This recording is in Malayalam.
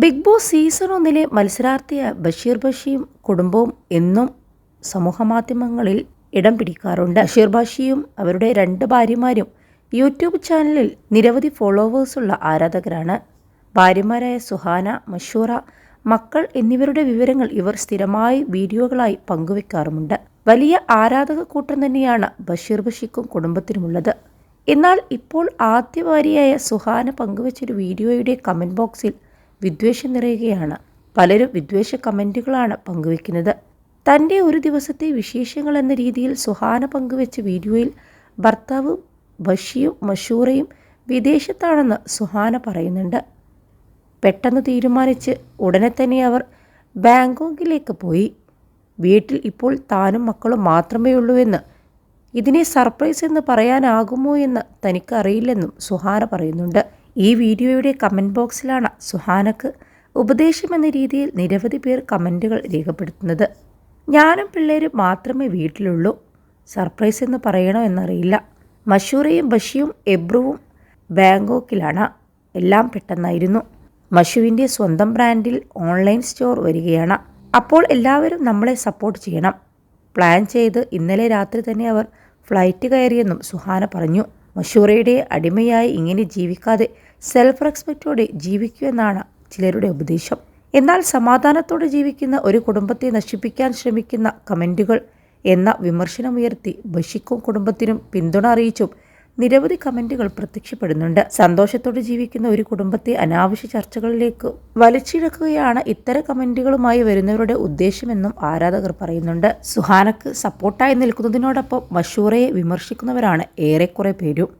ബിഗ് ബോസ് സീസൺ ഒന്നിലെ മത്സരാർത്ഥിയായ ബഷീർ ബഷിയും കുടുംബവും എന്നും സമൂഹമാധ്യമങ്ങളിൽ ഇടം പിടിക്കാറുണ്ട്. ബഷീർ ബഷിയും അവരുടെ രണ്ട് ഭാര്യമാരും യൂട്യൂബ് ചാനലിൽ നിരവധി ഫോളോവേഴ്സുള്ള ആരാധകരാണ്. ഭാര്യമാരായ സുഹാന മഷൂറ മക്കൾ എന്നിവരുടെ വിവരങ്ങൾ ഇവർ സ്ഥിരമായി വീഡിയോകളായി പങ്കുവെക്കാറുമുണ്ട്. വലിയ ആരാധക കൂട്ടം തന്നെയാണ് ബഷീർ ബഷിക്കും കുടുംബത്തിനുമുള്ളത്. എന്നാൽ ഇപ്പോൾ ആദ്യ ഭാര്യയായ സുഹാന പങ്കുവച്ചൊരു വീഡിയോയുടെ കമന്റ് ബോക്സിൽ വിദ്വേഷം നിറയുകയാണ്. പലരും വിദ്വേഷ കമന്റുകളാണ് പങ്കുവെക്കുന്നത് തന്റെ ഒരു ദിവസത്തെ വിശേഷങ്ങൾ എന്ന രീതിയിൽ സുഹാന പങ്കുവെച്ച വീഡിയോയിൽ ഭർത്താവ് ബഷിയും മഷൂറയും വിദേശത്താണെന്ന് സുഹാന പറയുന്നുണ്ട്. പെട്ടെന്ന് തീരുമാനിച്ച് ഉടനെ തന്നെ അവർ ബാങ്കോക്കിലേക്ക് പോയി. വീട്ടിൽ ഇപ്പോൾ താനും മക്കളും മാത്രമേ ഉള്ളൂവെന്ന് ഇതിനെ സർപ്രൈസ് എന്ന് പറയാനാകുമോ എന്ന് തനിക്കറിയില്ലെന്നും സുഹാന പറയുന്നുണ്ട്. ഈ വീഡിയോയുടെ കമന്റ് ബോക്സിലാണ് സുഹാനക്ക് ഉപദേശമെന്ന രീതിയിൽ നിരവധി പേർ കമന്റുകൾ രേഖപ്പെടുത്തുന്നത്. ഞാനും പിള്ളേരും മാത്രമേ വീട്ടിലുള്ളൂ. സർപ്രൈസ് എന്ന് പറയണോ എന്നറിയില്ല. മഷൂറയും ബഷിയും എബ്രുവും ബാങ്കോക്കിലാണ്. എല്ലാം പെട്ടെന്നായിരുന്നു. മഷുവിന്റെ സ്വന്തം ബ്രാൻഡിൽ ഓൺലൈൻ സ്റ്റോർ വരികയാണ്. അപ്പോൾ എല്ലാവരും നമ്മളെ സപ്പോർട്ട് ചെയ്യണം. പ്ലാൻ ചെയ്ത് ഇന്നലെ രാത്രി തന്നെ അവർ ഫ്ലൈറ്റ് കയറിയെന്നും സുഹാന പറഞ്ഞു. മഷൂറയുടെ അടിമയായി ഇങ്ങനെ ജീവിക്കാതെ സെൽഫ് റെസ്പെക്റ്റോടെ ജീവിക്കൂ എന്നാണ് ചിലരുടെ ഉപദേശം. എന്നാൽ സമാധാനത്തോടെ ജീവിക്കുന്ന ഒരു കുടുംബത്തെ നശിപ്പിക്കാൻ ശ്രമിക്കുന്ന കമന്റുകൾ എന്ന വിമർശനമുയർത്തി ബഷിക്കും കുടുംബത്തിനും പിന്തുണ അറിയിച്ചും നിരവധി കമന്റുകൾ പ്രത്യക്ഷപ്പെടുന്നുണ്ട്. സന്തോഷത്തോടെ ജീവിക്കുന്ന ഒരു കുടുംബത്തെ അനാവശ്യ ചർച്ചകളിലേക്ക് വലിച്ചിഴക്കുകയാണ് ഇത്തരം കമന്റുകളുമായി വരുന്നവരുടെ ഉദ്ദേശമെന്നും ആരാധകർ പറയുന്നുണ്ട്. സുഹാനക്ക് സപ്പോർട്ടായി നിൽക്കുന്നതിനോടൊപ്പം മഷൂറയെ വിമർശിക്കുന്നവരാണ് ഏറെക്കുറെ പേരും.